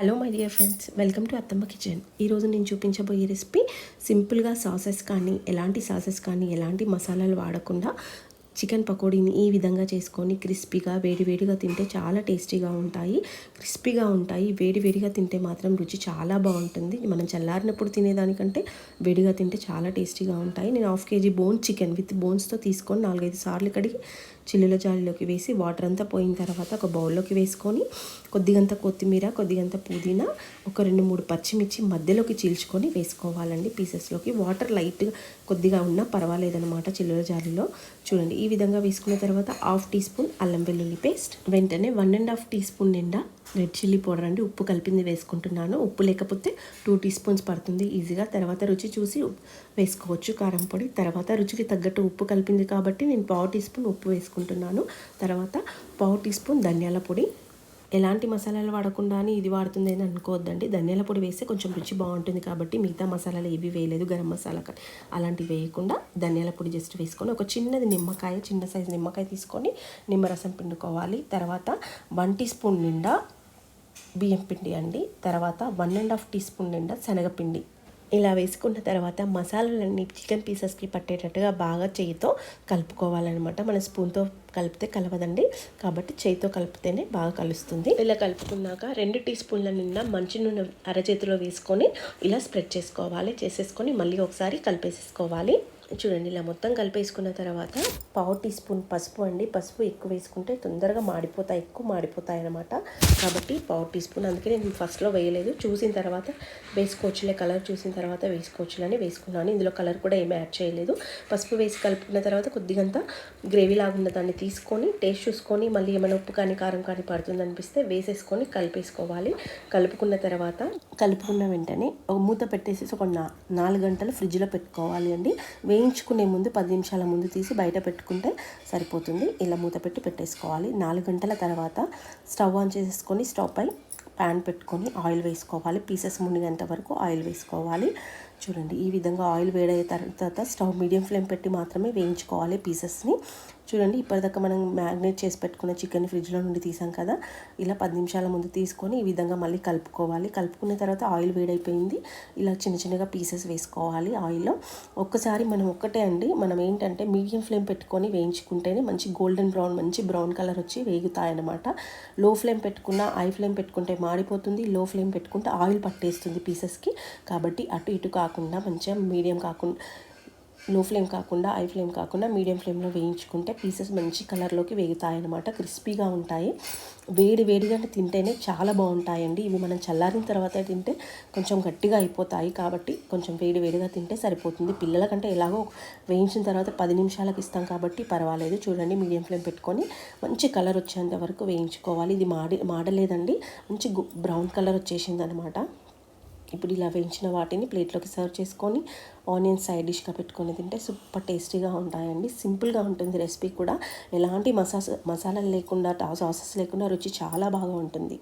Hello my dear friends welcome to Attamma kitchen ఈరోజు నేను చూపించబోయే రెసిపీ సింపుల్గా సాసెస్ కానీ ఎలాంటి సాసెస్ కానీ ఎలాంటి మసాలాలు వాడకుండా చికెన్ పకోడీని ఈ విధంగా చేసుకొని క్రిస్పీగా వేడివేడిగా తింటే చాలా టేస్టీగా ఉంటాయి. క్రిస్పీగా ఉంటాయి. వేడివేడిగా తింటే మాత్రం రుచి చాలా బాగుంటుంది. మనం చల్లారినప్పుడు తినేదానికంటే వేడిగా తింటే చాలా టేస్టీగా ఉంటాయి. నేను half KG bone chicken with బోన్స్తో తీసుకొని నాలుగైదు సార్లు కడిగి చిల్లుల జాలిలోకి వేసి వాటర్ అంతా పోయిన తర్వాత ఒక బౌల్లోకి వేసుకొని కొద్దిగంత కొత్తిమీర కొద్దిగంత పుదీనా ఒక రెండు మూడు పచ్చిమిర్చి మధ్యలోకి చీల్చుకొని వేసుకోవాలండి పీసెస్లోకి. వాటర్ లైట్గా కొద్దిగా ఉన్నా పర్వాలేదనమాట చిల్లుల జాలిలో. చూడండి ఈ విధంగా వేసుకున్న తర్వాత హాఫ్ టీ స్పూన్ అల్లం వెల్లుల్లి పేస్ట్ వెంటనే one and half teaspoon నిండా రెడ్ చిల్లీ పౌడర్ అండి. ఉప్పు కలిపింది వేసుకుంటున్నాను. ఉప్పు లేకపోతే టూ టీ స్పూన్స్ పడుతుంది ఈజీగా. తర్వాత రుచి చూసి వేసుకోవచ్చు కారం పొడి. తర్వాత రుచికి తగ్గట్టు ఉప్పు కలిపింది కాబట్టి నేను పావు టీ స్పూన్ ఉప్పు వేసుకుంటాను వేసుకుంటున్నాను. తర్వాత పావు టీ స్పూన్ ధనియాల పొడి. ఎలాంటి మసాలాలు వాడకుండా అని ఇది వాడుతుంది అని అనుకోవద్దండి. ధనియాల పొడి వేస్తే కొంచెం రుచి బాగుంటుంది కాబట్టి మిగతా మసాలాలు ఏవి వేయలేదు. గరం మసాలా అలాంటివి వేయకుండా ధనియాల పొడి జస్ట్ వేసుకొని ఒక చిన్నది నిమ్మకాయ చిన్న సైజు నిమ్మకాయ తీసుకొని నిమ్మరసం పిండుకోవాలి. తర్వాత వన్ టీ స్పూన్ నిండా బియ్యం పిండి అండి. తర్వాత one and half teaspoon నిండా శనగపిండి. ఇలా వేసుకున్న తర్వాత మసాలాలన్నీ చికెన్ పీసెస్కి పట్టేటట్టుగా బాగా చేయితో కలుపుకోవాలన్నమాట. మన స్పూన్తో కలిపితే కలవదండి. కాబట్టి చేయితో కలిపితేనే బాగా కలుస్తుంది. ఇలా కలుపుకున్నాక రెండు టీ స్పూన్ల నిండా మంచి నూనె అరచేతిలో వేసుకొని ఇలా స్ప్రెడ్ చేసుకోవాలి. చేసేసుకొని మళ్ళీ ఒకసారి కలిపేసేసుకోవాలి. చూడండి ఇలా మొత్తం కలిపేసుకున్న తర్వాత పావు టీ స్పూన్ పసుపు అండి. పసుపు ఎక్కువ వేసుకుంటే తొందరగా మాడిపోతాయి ఎక్కువ మాడిపోతాయి అనమాట కాబట్టి పావు టీ స్పూన్ అందుకే నేను ఫస్ట్లో వేయలేదు. చూసిన తర్వాత వేసుకోవచ్చులే కలర్ చూసిన తర్వాత వేసుకోవచ్చులని వేసుకున్నాను. ఇందులో కలర్ కూడా ఏమీ యాడ్ చేయలేదు. పసుపు వేసి కలుపుకున్న తర్వాత కొద్దిగంత గ్రేవీ లాగున్న దాన్ని తీసుకొని టేస్ట్ చూసుకొని మళ్ళీ ఏమైనా ఉప్పు కానీ కారం కానీ పడుతుంది అనిపిస్తే వేసేసుకొని కలిపేసుకోవాలి. కలుపుకున్న తర్వాత కలుపుకున్న వెంటనే ఒక మూత పెట్టేసి ఒక నాలుగు గంటలు ఫ్రిడ్జ్లో పెట్టుకోవాలి అండి. వే వేయించుకునే ముందు పది నిమిషాల ముందు తీసి బయట పెట్టుకుంటే సరిపోతుంది. ఇలా మూత పెట్టి పెట్టేసుకోవాలి. నాలుగు గంటల తర్వాత స్టవ్ ఆన్ చేసేసుకొని స్టవ్ పై ప్యాన్ పెట్టుకొని ఆయిల్ వేసుకోవాలి. పీసెస్ మునిగేంత వరకు ఆయిల్ వేసుకోవాలి. చూడండి ఈ విధంగా ఆయిల్ వేడయ్యే తర్వాత స్టవ్ మీడియం ఫ్లేమ్ పెట్టి మాత్రమే వేయించుకోవాలి పీసెస్ని. చూడండి ఇప్పటిదాకా మనం మ్యాగ్నేట్ చేసి పెట్టుకున్న చికెన్ ఫ్రిడ్జ్లో నుండి తీసాం కదా ఇలా పది నిమిషాల ముందు తీసుకొని ఈ విధంగా మళ్ళీ కలుపుకోవాలి. కలుపుకున్న తర్వాత ఆయిల్ వేడైపోయింది ఇలా చిన్న చిన్నగా పీసెస్ వేసుకోవాలి ఆయిల్లో. ఒక్కసారి మనం ఒక్కటే అండి మనం ఏంటంటే మీడియం ఫ్లేమ్ పెట్టుకొని వేయించుకుంటేనే మంచి గోల్డెన్ బ్రౌన్ మంచి బ్రౌన్ కలర్ వచ్చి వేగుతాయన్నమాట. లో ఫ్లేమ్ పెట్టుకున్న హై ఫ్లేమ్ పెట్టుకుంటే మాడిపోతుంది లో ఫ్లేమ్ పెట్టుకుంటే ఆయిల్ పట్టేస్తుంది పీసెస్కి. కాబట్టి అటు ఇటు కాకుండా కాకుండా మంచిగా మీడియం కాకుండా లో ఫ్లేమ్ కాకుండా ఐ ఫ్లేమ్ కాకుండా మీడియం ఫ్లేమ్లో వేయించుకుంటే పీసెస్ మంచి కలర్లోకి వేగుతాయన్నమాట క్రిస్పీగా ఉంటాయి. వేడి వేడిగా తింటేనే చాలా బాగుంటాయండి. ఇవి మనం చల్లారిన తర్వాత తింటే కొంచెం గట్టిగా అయిపోతాయి కాబట్టి కొంచెం వేడి వేడిగా తింటే సరిపోతుంది. పిల్లలకంటే ఎలాగో వేయించిన తర్వాత పది నిమిషాలకు ఇస్తాం కాబట్టి పర్వాలేదు. చూడండి మీడియం ఫ్లేమ్ పెట్టుకొని మంచి కలర్ వచ్చేంత వరకు వేయించుకోవాలి. ఇది మాడి మాడలేదండి. మంచి బ్రౌన్ కలర్ వచ్చేసింది అనమాట ఇప్పుడు ఇలా వేయించిన వాటిని ప్లేట్లోకి సర్వ్ చేసుకొని ఆనియన్ సైడ్ డిష్గా పెట్టుకొని తింటే సూపర్ టేస్టీగా ఉంటాయండి. సింపుల్గా ఉంటుంది రెసిపీ కూడా. ఎలాంటి మసాలా మసాలాలు లేకుండా సాసెస్ లేకుండా రుచి చాలా బాగా ఉంటుంది.